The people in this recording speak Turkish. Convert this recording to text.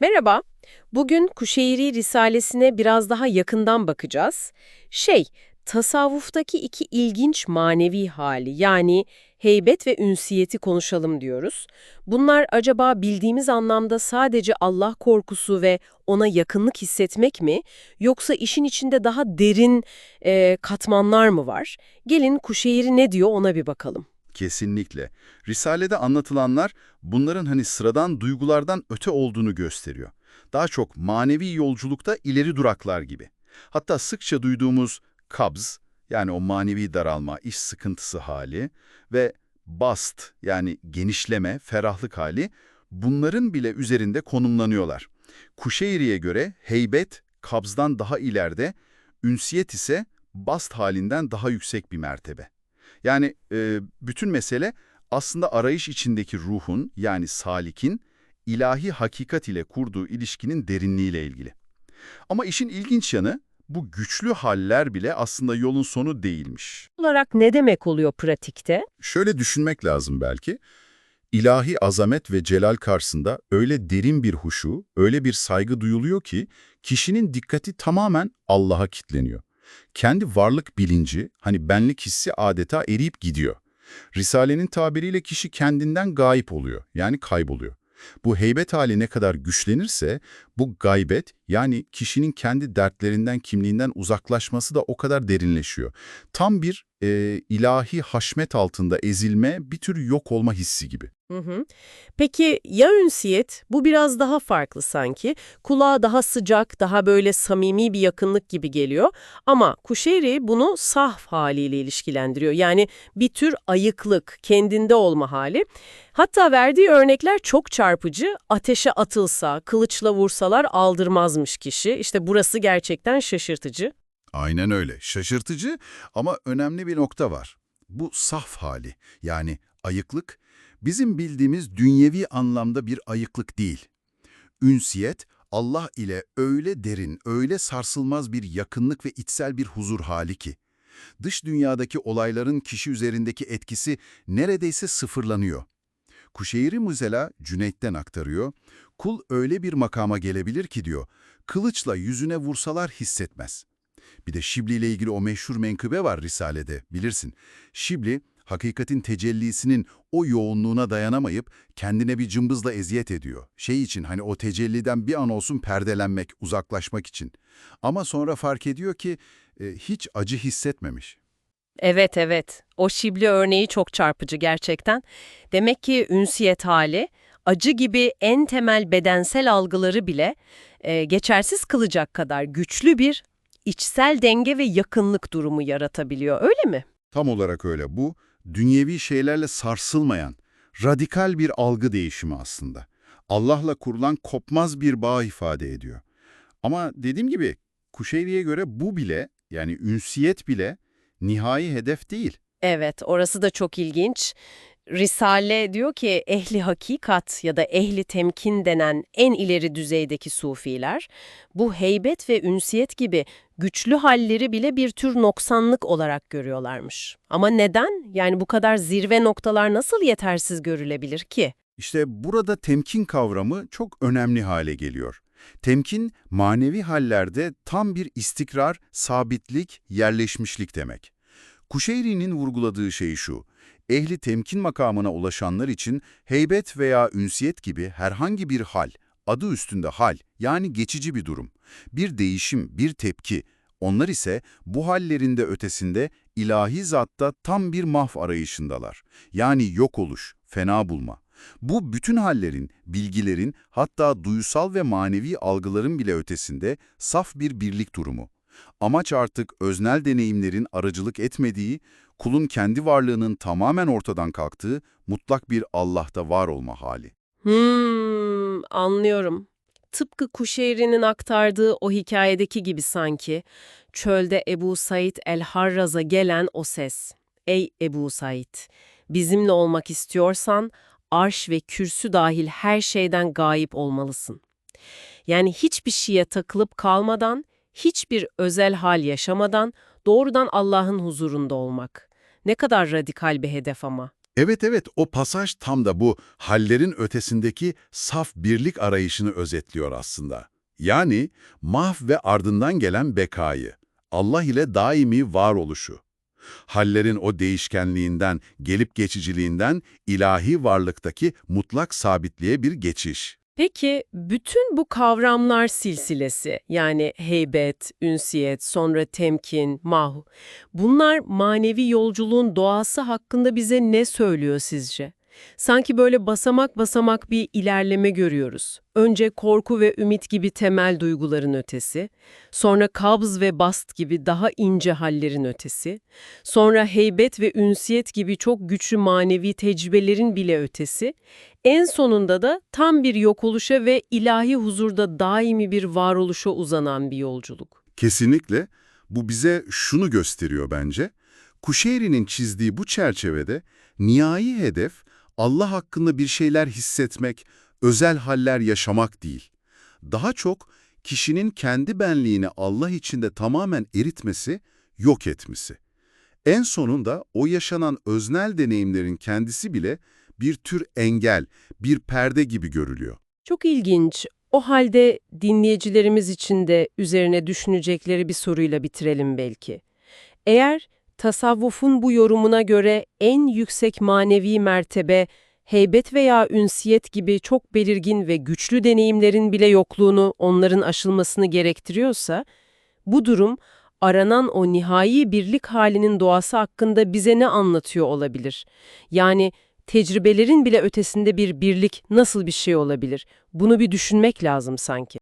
Merhaba, bugün Kuşeyri Risalesine biraz daha yakından bakacağız. Şey, tasavvuftaki iki ilginç manevi hali yani heybet ve ünsiyeti konuşalım diyoruz. Bunlar acaba bildiğimiz anlamda sadece Allah korkusu ve ona yakınlık hissetmek mi yoksa işin içinde daha derin e, katmanlar mı var? Gelin Kuşeyri ne diyor ona bir bakalım. Kesinlikle. Risalede anlatılanlar bunların hani sıradan duygulardan öte olduğunu gösteriyor. Daha çok manevi yolculukta ileri duraklar gibi. Hatta sıkça duyduğumuz kabz yani o manevi daralma, iş sıkıntısı hali ve bast yani genişleme, ferahlık hali bunların bile üzerinde konumlanıyorlar. Kuşeyri'ye göre heybet kabzdan daha ileride, ünsiyet ise bast halinden daha yüksek bir mertebe. Yani e, bütün mesele aslında arayış içindeki ruhun yani salikin ilahi hakikat ile kurduğu ilişkinin derinliğiyle ilgili. Ama işin ilginç yanı bu güçlü haller bile aslında yolun sonu değilmiş. olarak ne demek oluyor pratikte? Şöyle düşünmek lazım belki. İlahi azamet ve celal karşısında öyle derin bir huşu, öyle bir saygı duyuluyor ki kişinin dikkati tamamen Allah'a kitleniyor. Kendi varlık bilinci, hani benlik hissi adeta eriyip gidiyor. Risale'nin tabiriyle kişi kendinden gayip oluyor, yani kayboluyor. Bu heybet hali ne kadar güçlenirse bu gaybet yani kişinin kendi dertlerinden, kimliğinden uzaklaşması da o kadar derinleşiyor. Tam bir e, ilahi haşmet altında ezilme, bir tür yok olma hissi gibi. Hı hı. Peki ya ünsiyet? Bu biraz daha farklı sanki. Kulağa daha sıcak, daha böyle samimi bir yakınlık gibi geliyor. Ama Kuşeyri bunu sahf haliyle ilişkilendiriyor. Yani bir tür ayıklık, kendinde olma hali. Hatta verdiği örnekler çok çarpıcı. Ateşe atılsa, kılıçla vursalar aldırmazmış kişi. İşte burası gerçekten şaşırtıcı. Aynen öyle. Şaşırtıcı ama önemli bir nokta var. Bu saf hali yani ayıklık bizim bildiğimiz dünyevi anlamda bir ayıklık değil. Ünsiyet Allah ile öyle derin, öyle sarsılmaz bir yakınlık ve içsel bir huzur hali ki dış dünyadaki olayların kişi üzerindeki etkisi neredeyse sıfırlanıyor. Kuşeyri Müzela Cüneyt'ten aktarıyor. Kul öyle bir makama gelebilir ki diyor, kılıçla yüzüne vursalar hissetmez. Bir de Şibli ile ilgili o meşhur menkıbe var Risale'de, bilirsin. Şibli, hakikatin tecellisinin o yoğunluğuna dayanamayıp kendine bir cımbızla eziyet ediyor. Şey için hani o tecelliden bir an olsun perdelenmek, uzaklaşmak için. Ama sonra fark ediyor ki e, hiç acı hissetmemiş. Evet evet. O şibli örneği çok çarpıcı gerçekten. Demek ki ünsiyet hali acı gibi en temel bedensel algıları bile e, geçersiz kılacak kadar güçlü bir içsel denge ve yakınlık durumu yaratabiliyor. Öyle mi? Tam olarak öyle. Bu dünyevi şeylerle sarsılmayan, radikal bir algı değişimi aslında. Allah'la kurulan kopmaz bir bağ ifade ediyor. Ama dediğim gibi Kuşeyri'ye göre bu bile yani ünsiyet bile nihai hedef değil. Evet, orası da çok ilginç. Risale diyor ki ehli hakikat ya da ehli temkin denen en ileri düzeydeki sufiler bu heybet ve ünsiyet gibi güçlü halleri bile bir tür noksanlık olarak görüyorlarmış. Ama neden? Yani bu kadar zirve noktalar nasıl yetersiz görülebilir ki? İşte burada temkin kavramı çok önemli hale geliyor. Temkin, manevi hallerde tam bir istikrar, sabitlik, yerleşmişlik demek. Kuşeyri'nin vurguladığı şey şu, ehli temkin makamına ulaşanlar için heybet veya ünsiyet gibi herhangi bir hal, adı üstünde hal, yani geçici bir durum, bir değişim, bir tepki, onlar ise bu hallerinde ötesinde ilahi zatta tam bir mahv arayışındalar. Yani yok oluş, fena bulma. Bu bütün hallerin, bilgilerin, hatta duysal ve manevi algıların bile ötesinde saf bir birlik durumu. Amaç artık öznel deneyimlerin aracılık etmediği, kulun kendi varlığının tamamen ortadan kalktığı mutlak bir Allah'ta var olma hali. Hmm, anlıyorum. Tıpkı Kuşeyri'nin aktardığı o hikayedeki gibi sanki. Çölde Ebu Said el-Harraz'a gelen o ses. Ey Ebu Said, bizimle olmak istiyorsan arş ve kürsü dahil her şeyden gayip olmalısın. Yani hiçbir şeye takılıp kalmadan, hiçbir özel hal yaşamadan doğrudan Allah'ın huzurunda olmak. Ne kadar radikal bir hedef ama. Evet evet o pasaj tam da bu hallerin ötesindeki saf birlik arayışını özetliyor aslında. Yani mahv ve ardından gelen bekayı, Allah ile daimi varoluşu. Hallerin o değişkenliğinden, gelip geçiciliğinden ilahi varlıktaki mutlak sabitliğe bir geçiş. Peki bütün bu kavramlar silsilesi yani heybet, ünsiyet, sonra temkin, mahu bunlar manevi yolculuğun doğası hakkında bize ne söylüyor sizce? Sanki böyle basamak basamak bir ilerleme görüyoruz. Önce korku ve ümit gibi temel duyguların ötesi, sonra kabz ve bast gibi daha ince hallerin ötesi, sonra heybet ve ünsiyet gibi çok güçlü manevi tecrübelerin bile ötesi, en sonunda da tam bir yok oluşa ve ilahi huzurda daimi bir varoluşa uzanan bir yolculuk. Kesinlikle bu bize şunu gösteriyor bence. Kuşeyri'nin çizdiği bu çerçevede nihai hedef Allah hakkında bir şeyler hissetmek, özel haller yaşamak değil. Daha çok kişinin kendi benliğini Allah içinde tamamen eritmesi, yok etmesi. En sonunda o yaşanan öznel deneyimlerin kendisi bile bir tür engel, bir perde gibi görülüyor. Çok ilginç. O halde dinleyicilerimiz için de üzerine düşünecekleri bir soruyla bitirelim belki. Eğer tasavvufun bu yorumuna göre en yüksek manevi mertebe, heybet veya ünsiyet gibi çok belirgin ve güçlü deneyimlerin bile yokluğunu, onların aşılmasını gerektiriyorsa, bu durum aranan o nihai birlik halinin doğası hakkında bize ne anlatıyor olabilir? Yani tecrübelerin bile ötesinde bir birlik nasıl bir şey olabilir? Bunu bir düşünmek lazım sanki.